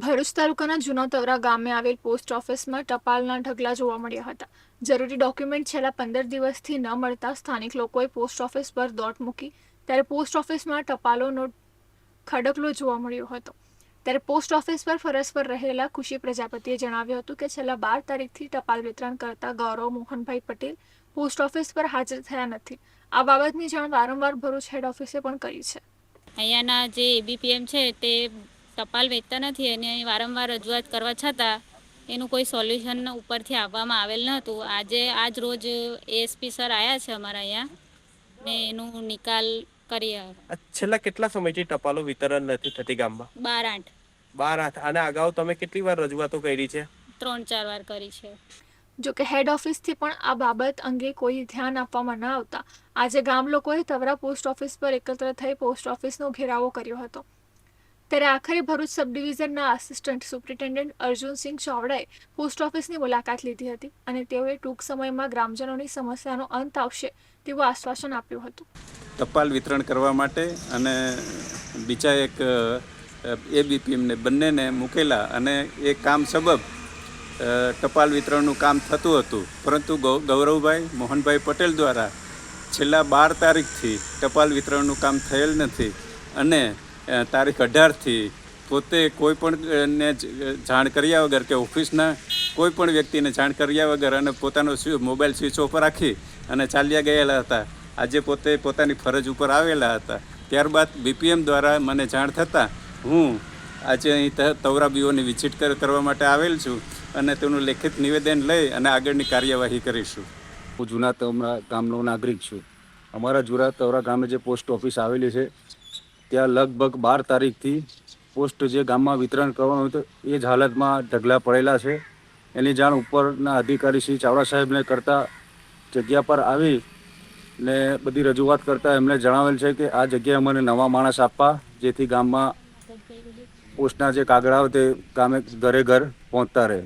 ભરૂચ તાલુકાના જૂના તવરા ગામે આવેલ પોસ્ટ ઓફિસમાં ટપાલના ઢગલા જોવા મળ્યા હતા. જરૂરી ડોક્યુમેન્ટ છેલ્લા પંદર દિવસથી ન મળતા સ્થાનિક લોકોએ પોસ્ટ ઓફિસ પર દોટ મૂકી, ત્યારે પોસ્ટ ઓફિસમાં ટપાલોનો ખડકલો જોવા મળ્યો હતો. ત્યારે પોસ્ટ ઓફિસ પર ફરજ પર રહેલા ખુશી પ્રજાપતિએ જણાવ્યું હતું કે છેલ્લા બાર તારીખથી ટપાલ વિતરણ કરતા ગૌરવ મોહનભાઈ પટેલ પોસ્ટ ઓફિસ પર હાજર થયા નથી. આ બાબતની જાણ વારંવાર ભરૂચ હેડ ઓફિસે પણ કરી છે. અહીંયાના જે એબીપીએમ છે તે ટપાલ વેચતા નથી. અને વારંવાર રજૂઆત કરવા છતાં એનું કોઈ સોલ્યુશન ઉપરથી આપવામાં આવેલ ન હતું આજે આજ રોજ એએસપી સર આવ્યા છે અમારા અહીંયા. ને એનું નિકાલ કરી છેલ્લા કેટલા સમયથી ટપાલો વિતરણ નથી થતી ગામમાં? બાર આઠ. બાર આઠ. અને અગાઉ તમે કેટલી વાર રજૂઆતો કરી છે? ત્રણ ચાર વાર કરી છે. જો કે હેડ ઓફિસથી પણ આ બાબત અંગે કોઈ ધ્યાન આપવામાં ન આવતા. આજે ગામ લોકોએ તવરા પોસ્ટ ઓફિસ પર એકત્ર થઈ પોસ્ટ ઓફિસનો ઘેરાવો કર્યો હતો. ત્યારે આખરે ભરૂચ સબ ડિવિઝનના આસિસ્ટન્ટ સુપ્રિન્ટેન્ડન્ટ અર્જુનસિંહ ચાવડાએ પોસ્ટ ઓફિસની મુલાકાત લીધી હતી અને તેઓએ ટૂંક સમયમાં ગ્રામજનોની સમસ્યાનો અંત આવશે તેવું આશ્વાસન આપ્યું હતું. ટપાલ વિતરણ કરવા માટે અને બીજા એક એબીપીએમને બંનેને મૂકેલા અને એ કામ સબબ ટપાલ વિતરણનું કામ થતું હતું. પરંતુ ગૌરવભાઈ, મોહનભાઈ પટેલ દ્વારા છેલ્લા બાર તારીખથી ટપાલ વિતરણનું કામ થયેલ નથી અને તારીખ અઢારથી પોતે કોઈ પણ ને જાણ કર્યા વગર કે ઓફિસના કોઈ પણ વ્યક્તિને જાણ કર્યા વગર અને પોતાનો મોબાઈલ સ્વિચ ઓફ રાખી અને ચાલ્યા ગયેલા હતા. આજે પોતે પોતાની ફરજ ઉપર આવેલા હતા. ત્યારબાદ બીપીએમ દ્વારા મને જાણ થતાં હું આજે અહીં ત- તવરા બીઓની વિઝિટ કરવા માટે આવેલ છું અને તેનું લેખિત નિવેદન લઈ અને આગળની કાર્યવાહી કરીશું. હું જૂના ગામનો નાગરિક છું. અમારા જુરા તવરા ગામે જે પોસ્ટ ઓફિસ આવેલી છે ત્યાં લગભગ બાર તારીખથી પોસ્ટ જે ગામમાં વિતરણ કરવાનું હતું, એ જ હાલતમાં ઢગલા પડેલા છે. એની જાણ ઉપરના અધિકારી શ્રી ચાવડા સાહેબને કરતા જગ્યા પર આવી ને બધી રજૂઆત કરતાં એમણે જણાવેલ છે કે આ જગ્યાએ અમને નવા માણસ આપવા, જેથી ગામમાં પોસ્ટના જે કાગળાઓ તે ગામે ઘરે ઘર પહોંચતા રહે.